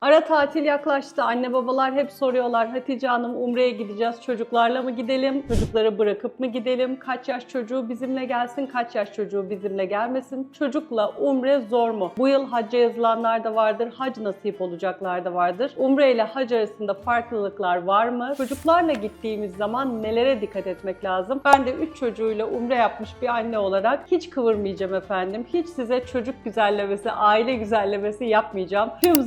Ara tatil yaklaştı. Anne babalar hep soruyorlar. Hatice Hanım Umre'ye gideceğiz. Çocuklarla mı gidelim? Çocukları bırakıp mı gidelim? Kaç yaş çocuğu bizimle gelsin? Kaç yaş çocuğu bizimle gelmesin? Çocukla Umre zor mu? Bu yıl hacca yazılanlar da vardır. Hac nasip olacaklar da vardır. Umre ile hac arasında farklılıklar var mı? Çocuklarla gittiğimiz zaman nelere dikkat etmek lazım? Ben de 3 çocuğuyla Umre yapmış bir anne olarak hiç kıvırmayacağım efendim. Hiç size çocuk güzellemesi, aile güzellemesi yapmayacağım. Tüm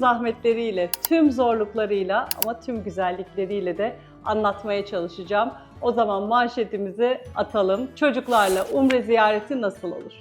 zahmetleriyle, tüm zorluklarıyla ama tüm güzellikleriyle de anlatmaya çalışacağım. O zaman manşetimizi atalım. Çocuklarla Umre ziyareti nasıl olur?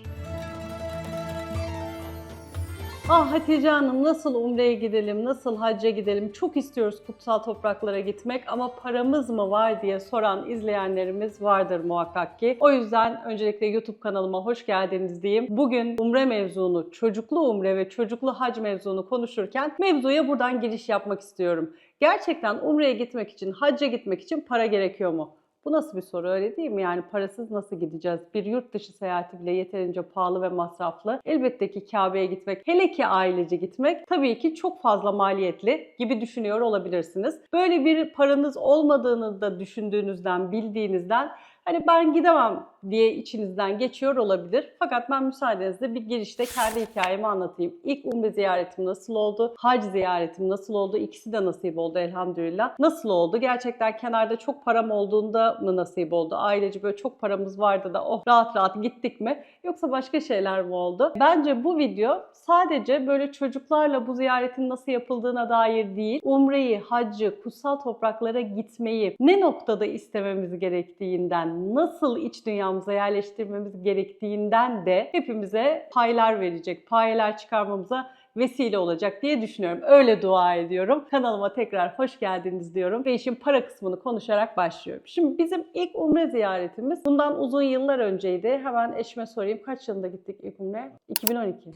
Ah Hatice Hanım nasıl Umre'ye gidelim, nasıl hacca gidelim? Çok istiyoruz kutsal topraklara gitmek ama paramız mı var diye soran izleyenlerimiz vardır muhakkak ki. O yüzden öncelikle YouTube kanalıma hoş geldiniz diyeyim. Bugün Umre mevzunu, çocuklu Umre ve çocuklu hac mevzunu konuşurken mevzuya buradan giriş yapmak istiyorum. Gerçekten Umre'ye gitmek için, hacca gitmek için para gerekiyor mu? Bu nasıl bir soru öyle değil mi? Yani parasız nasıl gideceğiz? Bir yurt dışı seyahati bile yeterince pahalı ve masraflı. Elbette ki Kabe'ye gitmek, hele ki ailece gitmek tabii ki çok fazla maliyetli gibi düşünüyor olabilirsiniz. Böyle bir paranız olmadığını da düşündüğünüzden, bildiğinizden hani ben gidemem diye içinizden geçiyor olabilir. Fakat ben müsaadenizle bir girişte kendi hikayemi anlatayım. İlk umre ziyaretim nasıl oldu? Hac ziyaretim nasıl oldu? İkisi de nasip oldu elhamdülillah. Nasıl oldu? Gerçekten kenarda çok param olduğunda mı nasip oldu? Ailece böyle çok paramız vardı da oh rahat rahat gittik mi? Yoksa başka şeyler mi oldu? Bence bu video sadece böyle çocuklarla bu ziyaretin nasıl yapıldığına dair değil, umreyi, haccı, kutsal topraklara gitmeyi ne noktada istememiz gerektiğinden, nasıl iç dünyamıza yerleştirmemiz gerektiğinden de hepimize paylar verecek, payeler çıkarmamıza vesile olacak diye düşünüyorum. Öyle dua ediyorum. Kanalıma tekrar hoş geldiniz diyorum ve işin para kısmını konuşarak başlıyorum. Şimdi bizim ilk umre ziyaretimiz bundan uzun yıllar önceydi. Hemen eşime sorayım. Kaç yılında gittik ilk umre? 2012.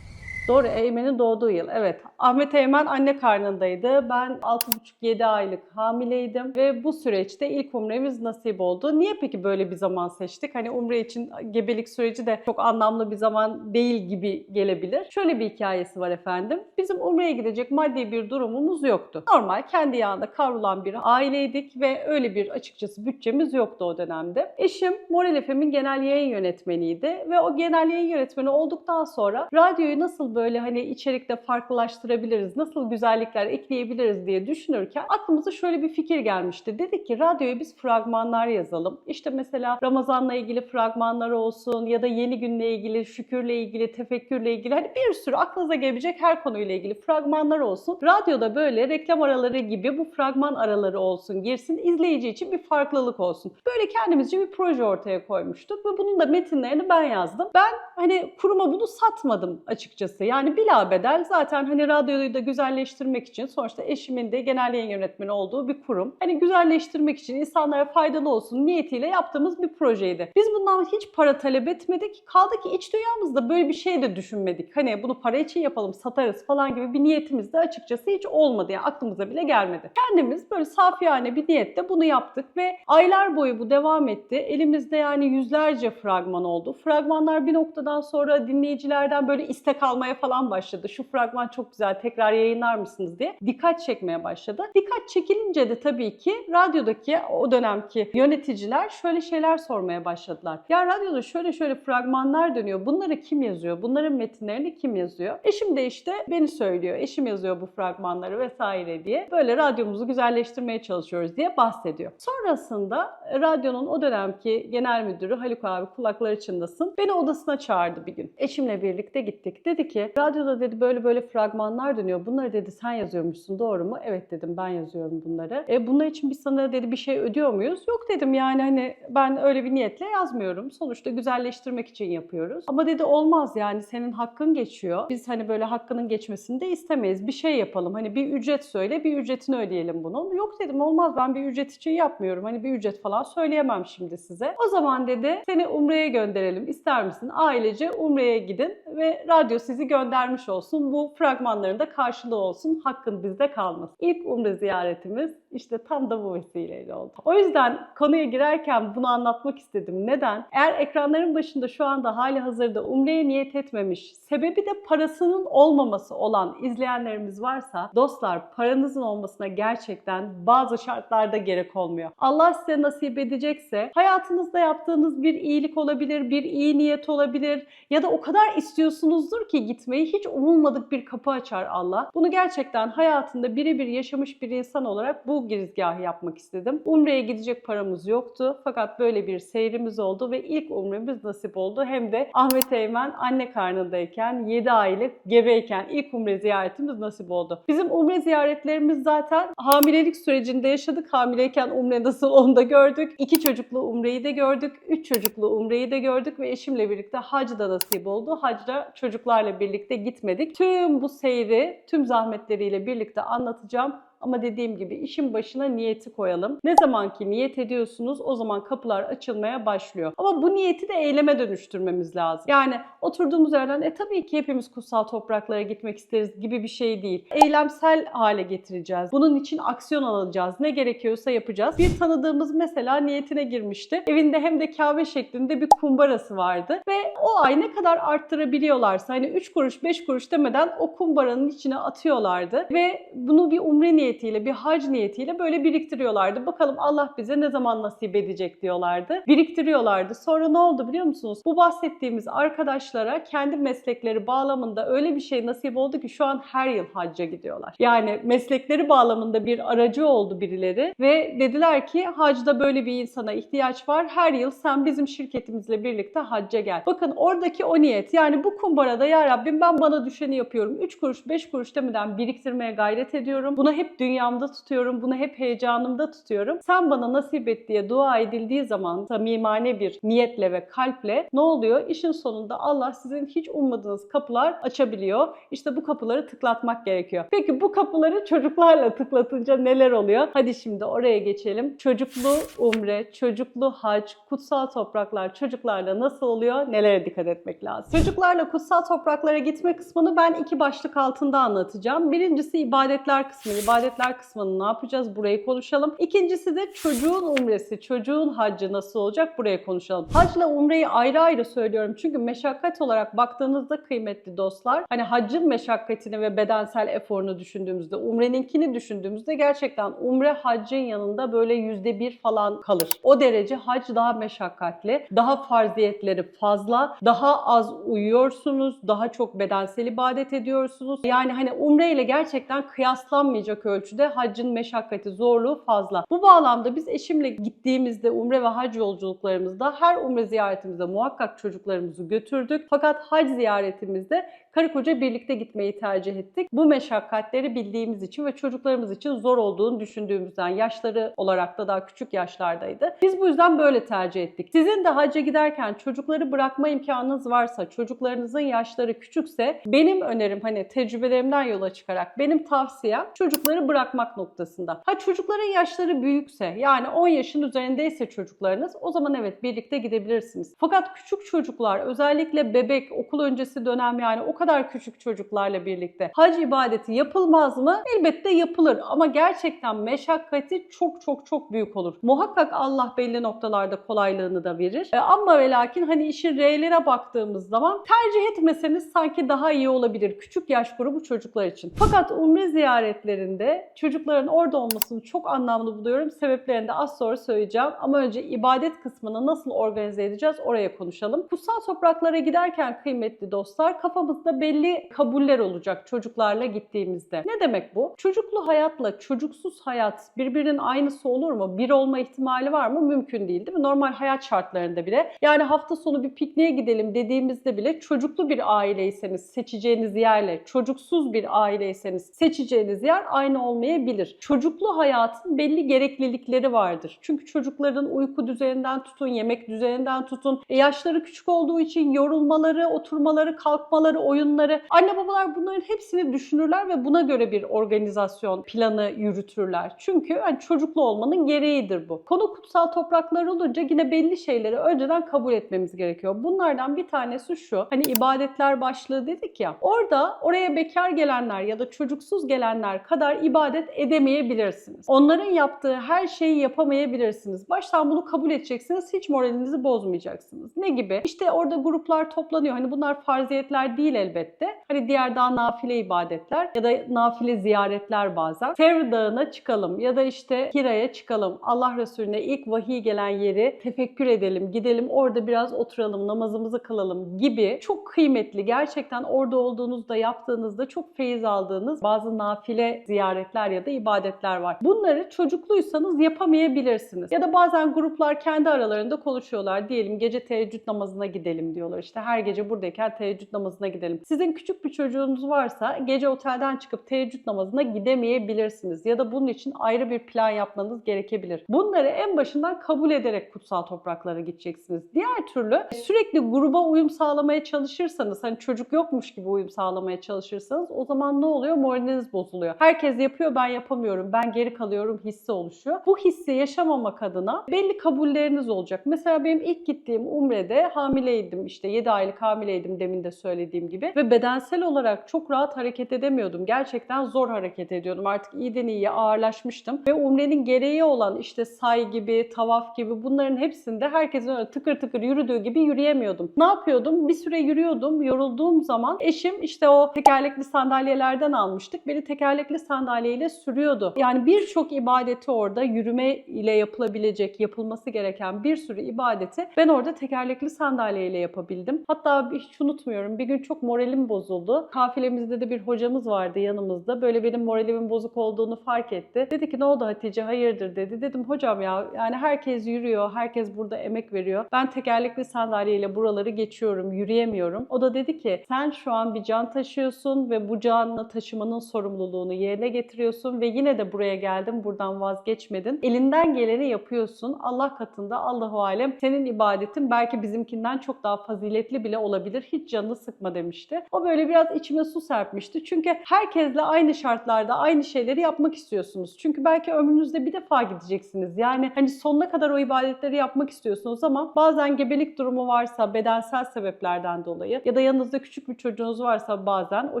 Doğru, Eymen'in doğduğu yıl. Evet. Ahmet Eymen anne karnındaydı. Ben 6,5-7 aylık hamileydim ve bu süreçte ilk umremiz nasip oldu. Niye peki böyle bir zaman seçtik? Hani umre için gebelik süreci de çok anlamlı bir zaman değil gibi gelebilir. Şöyle bir hikayesi var efendim. Bizim umreye gidecek maddi bir durumumuz yoktu. Normal kendi yağında kavrulan bir aileydik ve öyle bir açıkçası bütçemiz yoktu o dönemde. Eşim Moral FM'in genel yayın yönetmeniydi ve o genel yayın yönetmeni olduktan sonra radyoyu nasıl böyle hani içerikte farklılaştırabiliriz, nasıl güzellikler ekleyebiliriz diye düşünürken aklımıza şöyle bir fikir gelmişti. Dedik ki radyoya biz fragmanlar yazalım. İşte mesela Ramazan'la ilgili fragmanlar olsun ya da yeni günle ilgili, şükürle ilgili, tefekkürle ilgili hani bir sürü aklınıza gelebilecek her konuyla ilgili fragmanlar olsun. Radyoda böyle reklam araları gibi bu fragman araları olsun, girsin. izleyici için bir farklılık olsun. Böyle kendimizce bir proje ortaya koymuştuk ve bunun da metinlerini ben yazdım. Ben hani kuruma bunu satmadım açıkçası. Yani bilabedel zaten hani radyoyu da güzelleştirmek için sonuçta eşimin de genel yayın yönetmeni olduğu bir kurum. Hani güzelleştirmek için insanlara faydalı olsun niyetiyle yaptığımız bir projeydi. Biz bundan hiç para talep etmedik. Kaldı ki iç dünyamızda böyle bir şey de düşünmedik. Hani bunu para için yapalım, satarız falan gibi bir niyetimiz de açıkçası hiç olmadı. Yani aklımıza bile gelmedi. Kendimiz böyle safiyane bir niyette bunu yaptık ve aylar boyu bu devam etti. Elimizde yani yüzlerce fragman oldu. Fragmanlar bir noktadan sonra dinleyicilerden böyle istek almaya falan başladı. Şu fragman çok güzel tekrar yayınlar mısınız diye dikkat çekmeye başladı. Dikkat çekilince de tabii ki radyodaki o dönemki yöneticiler şöyle şeyler sormaya başladılar. Ya radyoda şöyle şöyle fragmanlar dönüyor. Bunları kim yazıyor? Bunların metinlerini kim yazıyor? Eşim de işte beni söylüyor. Eşim yazıyor bu fragmanları vesaire diye. Böyle radyomuzu güzelleştirmeye çalışıyoruz diye bahsediyor. Sonrasında radyonun o dönemki genel müdürü Haluk abi kulakları çınlasın. Beni odasına çağırdı bir gün. Eşimle birlikte gittik. Dedi ki radyoda dedi böyle böyle fragmanlar dönüyor. Bunları dedi sen yazıyormuşsun doğru mu? Evet dedim ben yazıyorum bunları. E bunlar için biz sana dedi bir şey ödüyor muyuz? Yok dedim yani hani ben öyle bir niyetle yazmıyorum. Sonuçta güzelleştirmek için yapıyoruz. Ama dedi olmaz yani senin hakkın geçiyor. Biz hani böyle hakkının geçmesini de istemeyiz. Bir şey yapalım. Hani bir ücret söyle bir ücretini ödeyelim bunun. Yok dedim olmaz ben bir ücret için yapmıyorum. Hani bir ücret falan söyleyemem şimdi size. O zaman dedi seni Umre'ye gönderelim. İster misin? Ailece Umre'ye gidin ve radyo sizi göndermiş olsun. Bu fragmanların da karşılığı olsun. Hakkın bizde kalmasın. İlk umre ziyaretimiz işte tam da bu vesileyle oldu. O yüzden konuya girerken bunu anlatmak istedim. Neden? Eğer ekranların başında şu anda hali hazırda umreye niyet etmemiş, sebebi de parasının olmaması olan izleyenlerimiz varsa dostlar paranızın olmasına gerçekten bazı şartlarda gerek olmuyor. Allah size nasip edecekse hayatınızda yaptığınız bir iyilik olabilir, bir iyi niyet olabilir ya da o kadar istiyorsunuzdur ki gitmeyi hiç umulmadık bir kapı açar Allah. Bunu gerçekten hayatında birebir yaşamış bir insan olarak bu girizgahı yapmak istedim. Umre'ye gidecek paramız yoktu fakat böyle bir seyrimiz oldu ve ilk umremiz nasip oldu. Hem de Ahmet Eymen anne karnındayken 7 aylık gebeyken ilk umre ziyaretimiz nasip oldu. Bizim umre ziyaretlerimiz zaten hamilelik sürecinde yaşadık. Hamileyken umre nasıl onu da gördük. İki çocuklu umreyi de gördük. Üç çocuklu umreyi de gördük ve eşimle birlikte hac da nasip oldu. Hacda çocuklarla birlikte gitmedik. Tüm bu seyri tüm zahmetleriyle birlikte anlatacağım. Ama dediğim gibi işin başına niyeti koyalım. Ne zaman ki niyet ediyorsunuz o zaman kapılar açılmaya başlıyor. Ama bu niyeti de eyleme dönüştürmemiz lazım. Yani oturduğumuz yerden e tabii ki hepimiz kutsal topraklara gitmek isteriz gibi bir şey değil. Eylemsel hale getireceğiz. Bunun için aksiyon alacağız. Ne gerekiyorsa yapacağız. Bir tanıdığımız mesela niyetine girmişti. Evinde hem de Kabe şeklinde bir kumbarası vardı ve o ay ne kadar arttırabiliyorlarsa hani 3 kuruş 5 kuruş demeden o kumbaranın içine atıyorlardı ve bunu bir umre niyetiyle bir hac niyetiyle böyle biriktiriyorlardı. Bakalım Allah bize ne zaman nasip edecek diyorlardı. Biriktiriyorlardı. Sonra ne oldu biliyor musunuz? Bu bahsettiğimiz arkadaşlara kendi meslekleri bağlamında öyle bir şey nasip oldu ki şu an her yıl hacca gidiyorlar. Yani meslekleri bağlamında bir aracı oldu birileri ve dediler ki hacda böyle bir insana ihtiyaç var. Her yıl sen bizim şirketimizle birlikte hacca gel. Bakın oradaki o niyet yani bu kumbarada ya Rabbim ben bana düşeni yapıyorum. 3 kuruş 5 kuruş demeden biriktirmeye gayret ediyorum. Buna hep dünyamda tutuyorum. Bunu hep heyecanımda tutuyorum. Sen bana nasip et diye dua edildiği zaman samimane bir niyetle ve kalple ne oluyor? İşin sonunda Allah sizin hiç ummadığınız kapılar açabiliyor. İşte bu kapıları tıklatmak gerekiyor. Peki bu kapıları çocuklarla tıklatınca neler oluyor? Hadi şimdi oraya geçelim. Çocuklu umre, çocuklu hac, kutsal topraklar çocuklarla nasıl oluyor? Nelere dikkat etmek lazım? Çocuklarla kutsal topraklara gitme kısmını ben iki başlık altında anlatacağım. Birincisi ibadetler kısmı. İbadetler kısmını ne yapacağız? Burayı konuşalım. İkincisi de çocuğun umresi, çocuğun haccı nasıl olacak? Buraya konuşalım. Hacla umreyi ayrı ayrı söylüyorum. Çünkü meşakkat olarak baktığınızda kıymetli dostlar, hani haccın meşakkatini ve bedensel eforunu düşündüğümüzde, umreninkini düşündüğümüzde gerçekten umre haccın yanında böyle yüzde bir falan kalır. O derece hac daha meşakkatli, daha farziyetleri fazla, daha az uyuyorsunuz, daha çok bedensel ibadet ediyorsunuz. Yani hani umre ile gerçekten kıyaslanmayacak ölçüde haccın meşakkati, zorluğu fazla. Bu bağlamda biz eşimle gittiğimizde umre ve hac yolculuklarımızda her umre ziyaretimizde muhakkak çocuklarımızı götürdük. Fakat hac ziyaretimizde karı koca birlikte gitmeyi tercih ettik. Bu meşakkatleri bildiğimiz için ve çocuklarımız için zor olduğunu düşündüğümüzden yaşları olarak da daha küçük yaşlardaydı. Biz bu yüzden böyle tercih ettik. Sizin de hacca giderken çocukları bırakma imkanınız varsa, çocuklarınızın yaşları küçükse benim önerim hani tecrübelerimden yola çıkarak benim tavsiyem çocukları bırakmak noktasında. Ha çocukların yaşları büyükse yani 10 yaşın üzerindeyse çocuklarınız o zaman evet birlikte gidebilirsiniz. Fakat küçük çocuklar özellikle bebek, okul öncesi dönem yani o kadar küçük çocuklarla birlikte hac ibadeti yapılmaz mı? Elbette yapılır ama gerçekten meşakkati çok çok çok büyük olur. Muhakkak Allah belli noktalarda kolaylığını da verir. E, ama ve lakin hani işin R'lere baktığımız zaman tercih etmeseniz sanki daha iyi olabilir küçük yaş grubu çocuklar için. Fakat umre ziyaretlerinde çocukların orada olmasını çok anlamlı buluyorum. Sebeplerini de az sonra söyleyeceğim. Ama önce ibadet kısmını nasıl organize edeceğiz oraya konuşalım. Kutsal topraklara giderken kıymetli dostlar kafamızda belli kabuller olacak çocuklarla gittiğimizde. Ne demek bu? Çocuklu hayatla çocuksuz hayat birbirinin aynısı olur mu? Bir olma ihtimali var mı? Mümkün değil değil mi? Normal hayat şartlarında bile. Yani hafta sonu bir pikniğe gidelim dediğimizde bile çocuklu bir aileyseniz seçeceğiniz yerle çocuksuz bir aileyseniz seçeceğiniz yer aynı olmayabilir. Çocuklu hayatın belli gereklilikleri vardır. Çünkü çocukların uyku düzeninden tutun, yemek düzeninden tutun, e, yaşları küçük olduğu için yorulmaları, oturmaları, kalkmaları, oyunları. Anne babalar bunların hepsini düşünürler ve buna göre bir organizasyon planı yürütürler. Çünkü hani çocuklu olmanın gereğidir bu. Konu kutsal topraklar olunca yine belli şeyleri önceden kabul etmemiz gerekiyor. Bunlardan bir tanesi şu. Hani ibadetler başlığı dedik ya. Orada oraya bekar gelenler ya da çocuksuz gelenler kadar ibadet edemeyebilirsiniz. Onların yaptığı her şeyi yapamayabilirsiniz. Baştan bunu kabul edeceksiniz. Hiç moralinizi bozmayacaksınız. Ne gibi? İşte orada gruplar toplanıyor. Hani bunlar farziyetler değil elbette. Hani diğer daha nafile ibadetler ya da nafile ziyaretler bazen. Sevr Dağı'na çıkalım ya da işte Hira'ya çıkalım. Allah Resulüne ilk vahiy gelen yeri tefekkür edelim, gidelim orada biraz oturalım, namazımızı kılalım gibi çok kıymetli. Gerçekten orada olduğunuzda, yaptığınızda çok feyiz aldığınız bazı nafile ziyaretler ya da ibadetler var. Bunları çocukluysanız yapamayabilirsiniz. Ya da bazen gruplar kendi aralarında konuşuyorlar. Diyelim gece teheccüd namazına gidelim diyorlar. İşte her gece buradayken teheccüd namazına gidelim. Sizin küçük bir çocuğunuz varsa gece otelden çıkıp teheccüd namazına gidemeyebilirsiniz. Ya da bunun için ayrı bir plan yapmanız gerekebilir. Bunları en başından kabul ederek kutsal topraklara gideceksiniz. Diğer türlü sürekli gruba uyum sağlamaya çalışırsanız, hani çocuk yokmuş gibi uyum sağlamaya çalışırsanız o zaman ne oluyor? Moraliniz bozuluyor. Herkes yapıyor ben yapamıyorum, ben geri kalıyorum hissi oluşuyor. Bu hissi yaşamamak adına belli kabulleriniz olacak. Mesela benim ilk gittiğim Umre'de hamileydim işte 7 aylık hamileydim demin de söylediğim gibi ve bedensel olarak çok rahat hareket edemiyordum. Gerçekten zor hareket ediyordum. Artık iyiden iyiye ağırlaşmıştım ve Umre'nin gereği olan işte say gibi, tavaf gibi bunların hepsinde herkesin öyle tıkır tıkır yürüdüğü gibi yürüyemiyordum. Ne yapıyordum? Bir süre yürüyordum. Yorulduğum zaman eşim işte o tekerlekli sandalyelerden almıştık. Beni tekerlekli sandalyeyle sürüyordu. Yani birçok ibadeti orada yürüme ile yapılabilecek, yapılması gereken bir sürü ibadeti ben orada tekerlekli sandalyeyle yapabildim. Hatta hiç unutmuyorum bir gün çok moralim bozuldu. Kafilemizde de bir hocamız vardı yanımızda. Böyle benim moralimin bozuk olduğunu fark etti. Dedi ki ne oldu Hatice hayırdır dedi. Dedim hocam ya yani herkes yürüyor, herkes burada emek veriyor. Ben tekerlekli sandalyeyle buraları geçiyorum, yürüyemiyorum. O da dedi ki sen şu an bir can taşıyorsun ve bu canını taşımanın sorumluluğunu yerine getiriyorsun ve yine de buraya geldin, buradan vazgeçmedin. Elinden geleni yapıyorsun. Allah katında Allahu alem senin ibadetin belki bizimkinden çok daha faziletli bile olabilir. Hiç canını sıkma demişti. O böyle biraz içime su serpmişti. Çünkü herkesle aynı şartlarda aynı şeyleri yapmak istiyorsunuz. Çünkü belki ömrünüzde bir defa gideceksiniz. Yani hani sonuna kadar o ibadetleri yapmak istiyorsunuz ama bazen gebelik durumu varsa bedensel sebeplerden dolayı ya da yanınızda küçük bir çocuğunuz varsa bazen o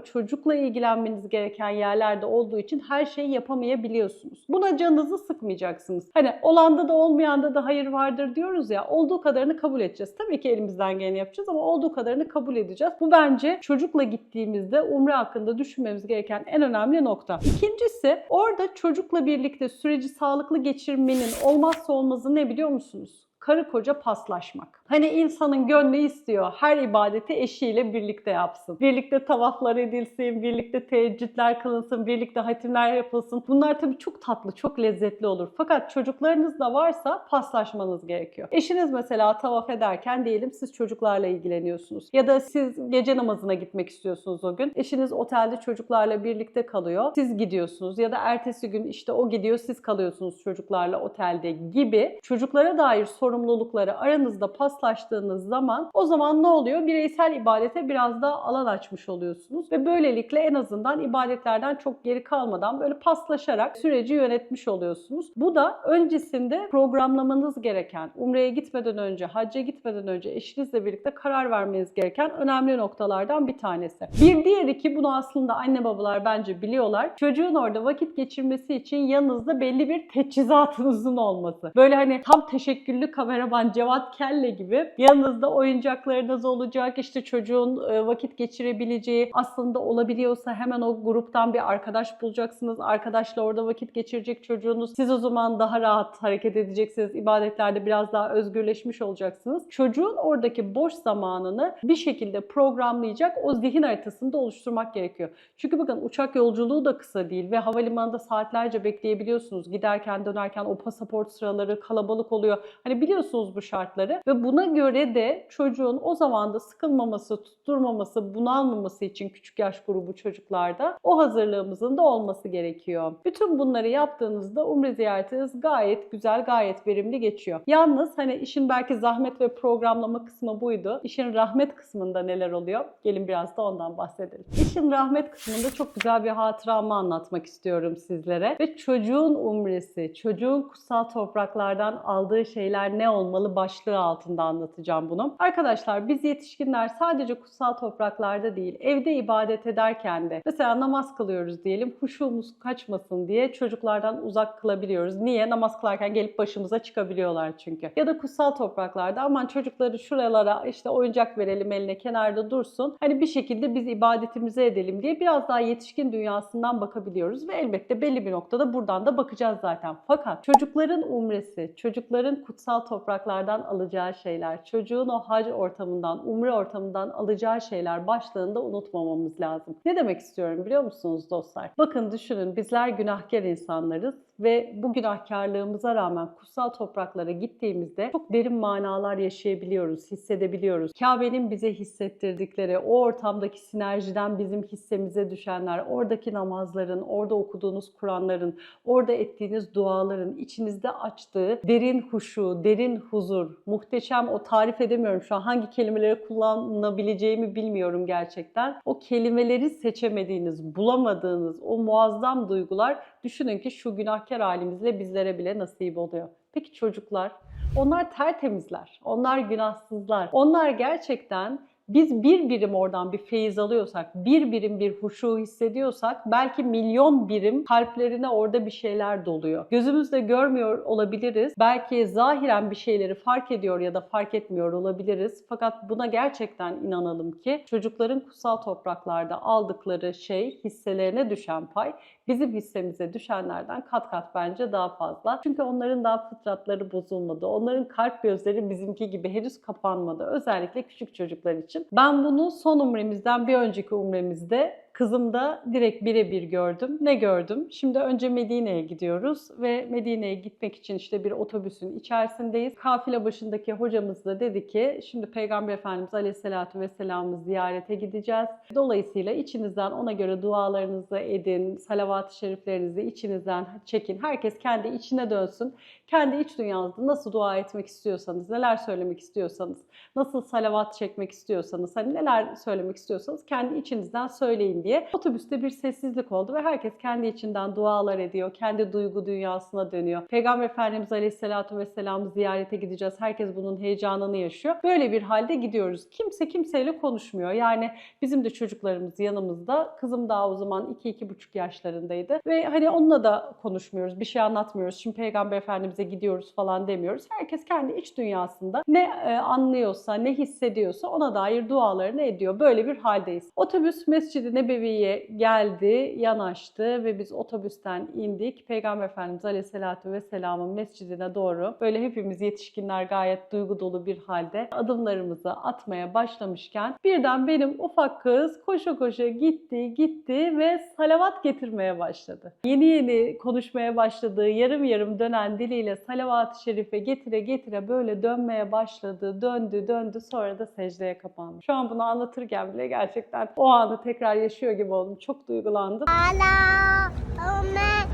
çocukla ilgilenmeniz gereken yerlerde olduğu için her şeyi yapamayabiliyorsunuz. Buna canınızı sıkmayacaksınız. Hani olanda da olmayanda da hayır vardır diyoruz ya olduğu kadarını kabul edeceğiz. Tabii ki elimizden geleni yapacağız ama olduğu kadarını kabul edeceğiz. Bu bence çocukla gittiğimizde umre hakkında düşünmemiz gereken en önemli nokta. İkincisi orada çocukla birlikte süreci sağlıklı geçirmenin olmazsa olmazı ne biliyor musunuz? karı koca paslaşmak. Hani insanın gönlü istiyor her ibadeti eşiyle birlikte yapsın. Birlikte tavaflar edilsin, birlikte teheccüdler kılınsın, birlikte hatimler yapılsın. Bunlar tabii çok tatlı, çok lezzetli olur. Fakat çocuklarınız da varsa paslaşmanız gerekiyor. Eşiniz mesela tavaf ederken diyelim siz çocuklarla ilgileniyorsunuz. Ya da siz gece namazına gitmek istiyorsunuz o gün. Eşiniz otelde çocuklarla birlikte kalıyor. Siz gidiyorsunuz ya da ertesi gün işte o gidiyor siz kalıyorsunuz çocuklarla otelde gibi çocuklara dair sorumlulukları aranızda paslaştığınız zaman o zaman ne oluyor? Bireysel ibadete biraz daha alan açmış oluyorsunuz ve böylelikle en azından ibadetlerden çok geri kalmadan böyle paslaşarak süreci yönetmiş oluyorsunuz. Bu da öncesinde programlamanız gereken, umreye gitmeden önce, hacca gitmeden önce eşinizle birlikte karar vermeniz gereken önemli noktalardan bir tanesi. Bir diğeri ki bunu aslında anne babalar bence biliyorlar. Çocuğun orada vakit geçirmesi için yanınızda belli bir teçhizatınızın olması. Böyle hani tam teşekküllü kameraman Cevat Kelle gibi yanınızda oyuncaklarınız olacak. İşte çocuğun e, vakit geçirebileceği aslında olabiliyorsa hemen o gruptan bir arkadaş bulacaksınız. Arkadaşla orada vakit geçirecek çocuğunuz. Siz o zaman daha rahat hareket edeceksiniz. İbadetlerde biraz daha özgürleşmiş olacaksınız. Çocuğun oradaki boş zamanını bir şekilde programlayacak o zihin haritasını da oluşturmak gerekiyor. Çünkü bakın uçak yolculuğu da kısa değil ve havalimanında saatlerce bekleyebiliyorsunuz. Giderken dönerken o pasaport sıraları kalabalık oluyor. Hani biliyorsunuz bu şartları ve bunu Buna göre de çocuğun o zaman da sıkılmaması, tutturmaması, bunalmaması için küçük yaş grubu çocuklarda o hazırlığımızın da olması gerekiyor. Bütün bunları yaptığınızda umre ziyaretiniz gayet güzel, gayet verimli geçiyor. Yalnız hani işin belki zahmet ve programlama kısmı buydu. İşin rahmet kısmında neler oluyor? Gelin biraz da ondan bahsedelim. İşin rahmet kısmında çok güzel bir hatıramı anlatmak istiyorum sizlere. Ve çocuğun umresi, çocuğun kutsal topraklardan aldığı şeyler ne olmalı başlığı altında anlatacağım bunu. Arkadaşlar biz yetişkinler sadece kutsal topraklarda değil, evde ibadet ederken de mesela namaz kılıyoruz diyelim, huşumuz kaçmasın diye çocuklardan uzak kılabiliyoruz. Niye? Namaz kılarken gelip başımıza çıkabiliyorlar çünkü. Ya da kutsal topraklarda aman çocukları şuralara işte oyuncak verelim eline kenarda dursun. Hani bir şekilde biz ibadetimizi edelim diye biraz daha yetişkin dünyasından bakabiliyoruz ve elbette belli bir noktada buradan da bakacağız zaten. Fakat çocukların umresi, çocukların kutsal topraklardan alacağı şeyler, çocuğun o hac ortamından, umre ortamından alacağı şeyler başlığında unutmamamız lazım. Ne demek istiyorum biliyor musunuz dostlar? Bakın düşünün bizler günahkar insanlarız ve bu günahkarlığımıza rağmen kutsal topraklara gittiğimizde çok derin manalar yaşayabiliyoruz, hissedebiliyoruz. Kabe'nin bize hissettirdikleri, o ortamdaki sinerjiden bizim hissemize düşenler, oradaki namazların, orada okuduğunuz Kur'anların, orada ettiğiniz duaların içinizde açtığı derin huşu, derin huzur, muhteşem o tarif edemiyorum şu an hangi kelimeleri kullanabileceğimi bilmiyorum gerçekten. O kelimeleri seçemediğiniz, bulamadığınız o muazzam duygular düşünün ki şu günahkar halimizle bizlere bile nasip oluyor. Peki çocuklar? Onlar tertemizler, onlar günahsızlar. Onlar gerçekten biz bir birim oradan bir feyiz alıyorsak, bir birim bir huşu hissediyorsak belki milyon birim kalplerine orada bir şeyler doluyor. Gözümüzle görmüyor olabiliriz. Belki zahiren bir şeyleri fark ediyor ya da fark etmiyor olabiliriz. Fakat buna gerçekten inanalım ki çocukların kutsal topraklarda aldıkları şey hisselerine düşen pay bizim hissemize düşenlerden kat kat bence daha fazla. Çünkü onların daha fıtratları bozulmadı. Onların kalp gözleri bizimki gibi henüz kapanmadı. Özellikle küçük çocuklar için. Ben bunu son umremizden bir önceki umremizde Kızımda direkt birebir gördüm. Ne gördüm? Şimdi önce Medine'ye gidiyoruz ve Medine'ye gitmek için işte bir otobüsün içerisindeyiz. Kafile başındaki hocamız da dedi ki şimdi Peygamber Efendimiz Aleyhisselatü Vesselam'ı ziyarete gideceğiz. Dolayısıyla içinizden ona göre dualarınızı edin, salavat-ı şeriflerinizi içinizden çekin. Herkes kendi içine dönsün. Kendi iç dünyanızda nasıl dua etmek istiyorsanız, neler söylemek istiyorsanız, nasıl salavat çekmek istiyorsanız, hani neler söylemek istiyorsanız kendi içinizden söyleyin diye. Otobüste bir sessizlik oldu ve herkes kendi içinden dualar ediyor, kendi duygu dünyasına dönüyor. Peygamber Efendimiz Aleyhisselatü Vesselam'ı ziyarete gideceğiz. Herkes bunun heyecanını yaşıyor. Böyle bir halde gidiyoruz. Kimse kimseyle konuşmuyor. Yani bizim de çocuklarımız yanımızda. Kızım daha o zaman 2-2,5 yaşlarındaydı. Ve hani onunla da konuşmuyoruz, bir şey anlatmıyoruz. Şimdi Peygamber Efendimiz'e gidiyoruz falan demiyoruz. Herkes kendi iç dünyasında ne e, anlıyorsa, ne hissediyorsa ona dair dualarını ediyor. Böyle bir haldeyiz. Otobüs Mescid-i Nebevi'ye geldi, yanaştı ve biz otobüsten indik. Peygamber Efendimiz Aleyhisselatü Vesselam'ın mescidine doğru böyle hepimiz yetişkinler gayet duygu dolu bir halde adımlarımızı atmaya başlamışken birden benim ufak kız koşa koşa gitti, gitti ve salavat getirmeye başladı. Yeni yeni konuşmaya başladığı, yarım yarım dönen diliyle salavat-ı şerife getire getire böyle dönmeye başladı, döndü, döndü sonra da secdeye kapandı. Şu an bunu anlatırken bile gerçekten o anı tekrar yaşıyor gibi oldum. Çok duygulandım. Ala Ömer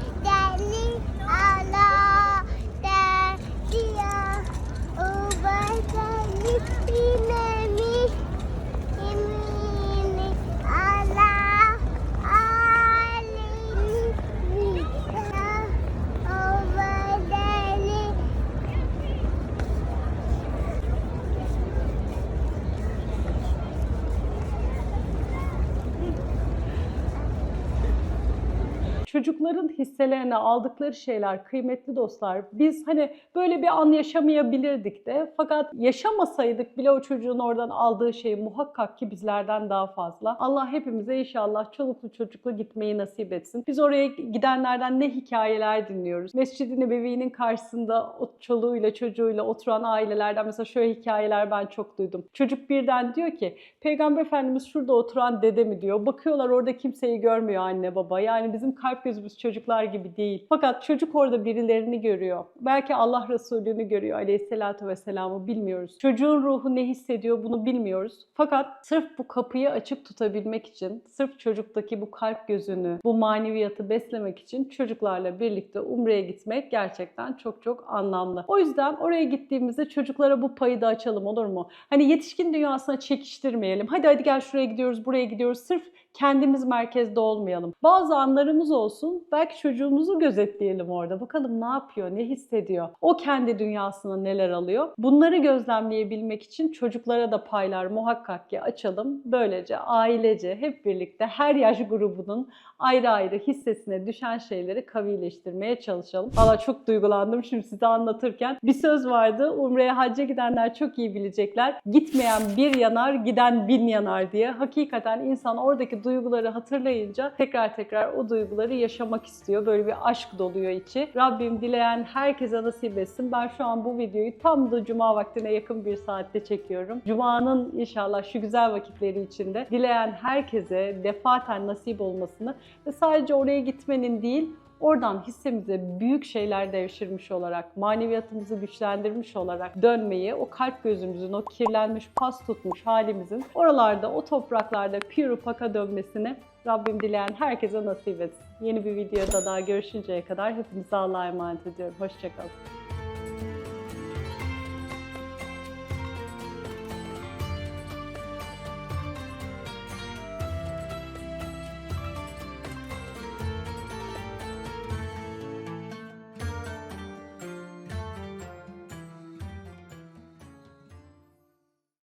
çocukların hisselerine aldıkları şeyler kıymetli dostlar. Biz hani böyle bir an yaşamayabilirdik de fakat yaşamasaydık bile o çocuğun oradan aldığı şey muhakkak ki bizlerden daha fazla. Allah hepimize inşallah çoluklu çocuklu gitmeyi nasip etsin. Biz oraya gidenlerden ne hikayeler dinliyoruz. Mescid-i Nebevi'nin karşısında o çoluğuyla çocuğuyla oturan ailelerden mesela şöyle hikayeler ben çok duydum. Çocuk birden diyor ki Peygamber Efendimiz şurada oturan dede mi diyor. Bakıyorlar orada kimseyi görmüyor anne baba. Yani bizim kalp gözümüz çocuklar gibi değil. Fakat çocuk orada birilerini görüyor. Belki Allah Resulü'nü görüyor aleyhissalatü vesselam'ı bilmiyoruz. Çocuğun ruhu ne hissediyor bunu bilmiyoruz. Fakat sırf bu kapıyı açık tutabilmek için, sırf çocuktaki bu kalp gözünü, bu maneviyatı beslemek için çocuklarla birlikte Umre'ye gitmek gerçekten çok çok anlamlı. O yüzden oraya gittiğimizde çocuklara bu payı da açalım olur mu? Hani yetişkin dünyasına çekiştirmeyelim. Hadi hadi gel şuraya gidiyoruz, buraya gidiyoruz. Sırf kendimiz merkezde olmayalım. Bazı anlarımız olsun. Belki çocuğumuzu gözetleyelim orada. Bakalım ne yapıyor, ne hissediyor? O kendi dünyasına neler alıyor? Bunları gözlemleyebilmek için çocuklara da paylar muhakkak ki açalım. Böylece ailece hep birlikte her yaş grubunun ayrı ayrı hissesine düşen şeyleri kavileştirmeye çalışalım. Valla çok duygulandım şimdi size anlatırken. Bir söz vardı. Umre'ye hacca gidenler çok iyi bilecekler. Gitmeyen bir yanar, giden bin yanar diye. Hakikaten insan oradaki duyguları hatırlayınca tekrar tekrar o duyguları yaşamak istiyor. Böyle bir aşk doluyor içi. Rabbim dileyen herkese nasip etsin. Ben şu an bu videoyu tam da cuma vaktine yakın bir saatte çekiyorum. Cuma'nın inşallah şu güzel vakitleri içinde dileyen herkese defaten nasip olmasını ve sadece oraya gitmenin değil Oradan hissemize büyük şeyler devşirmiş olarak, maneviyatımızı güçlendirmiş olarak dönmeyi, o kalp gözümüzün, o kirlenmiş, pas tutmuş halimizin oralarda, o topraklarda pürü paka dönmesini Rabbim dileyen herkese nasip etsin. Yeni bir videoda daha görüşünceye kadar hepinize Allah'a emanet ediyorum. Hoşçakalın.